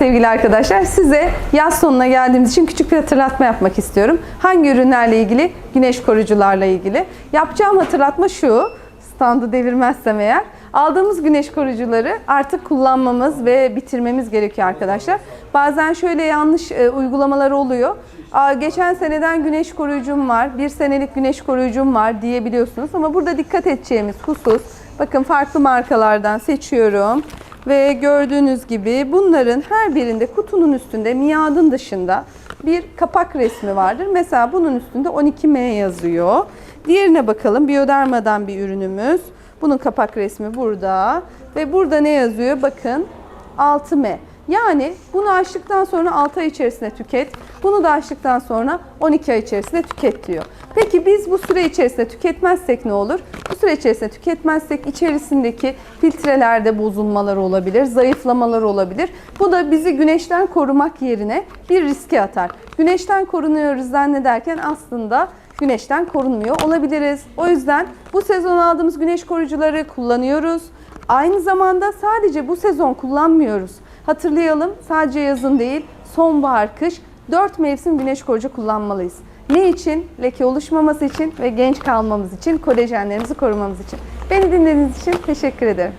Sevgili arkadaşlar size yaz sonuna geldiğimiz için küçük bir hatırlatma yapmak istiyorum. Hangi ürünlerle ilgili? Güneş koruyucularla ilgili. Yapacağım hatırlatma şu, standı devirmezsem eğer. Aldığımız güneş koruyucuları artık kullanmamız ve bitirmemiz gerekiyor arkadaşlar. Bazen şöyle yanlış e, uygulamalar oluyor. Aa, geçen seneden güneş koruyucum var, bir senelik güneş koruyucum var diyebiliyorsunuz. Ama burada dikkat edeceğimiz husus, bakın farklı markalardan seçiyorum. Ve gördüğünüz gibi bunların her birinde kutunun üstünde miadın dışında bir kapak resmi vardır. Mesela bunun üstünde 12M yazıyor. Diğerine bakalım. Bioderma'dan bir ürünümüz. Bunun kapak resmi burada. Ve burada ne yazıyor? Bakın 6M. Yani bunu açtıktan sonra 6 ay içerisinde tüket. Bunu da açtıktan sonra 12 ay içerisinde tüket diyor. Peki biz bu süre içerisinde tüketmezsek ne olur? Bu süre içerisinde tüketmezsek içerisindeki filtrelerde bozulmalar olabilir, zayıflamalar olabilir. Bu da bizi güneşten korumak yerine bir riske atar. Güneşten korunuyoruz zannederken aslında güneşten korunmuyor olabiliriz. O yüzden bu sezon aldığımız güneş koruyucuları kullanıyoruz. Aynı zamanda sadece bu sezon kullanmıyoruz. Hatırlayalım sadece yazın değil sonbahar, kış 4 mevsim güneş koruyucu kullanmalıyız. Ne için? Leke oluşmaması için ve genç kalmamız için, kolajenlerimizi korumamız için. Beni dinlediğiniz için teşekkür ederim.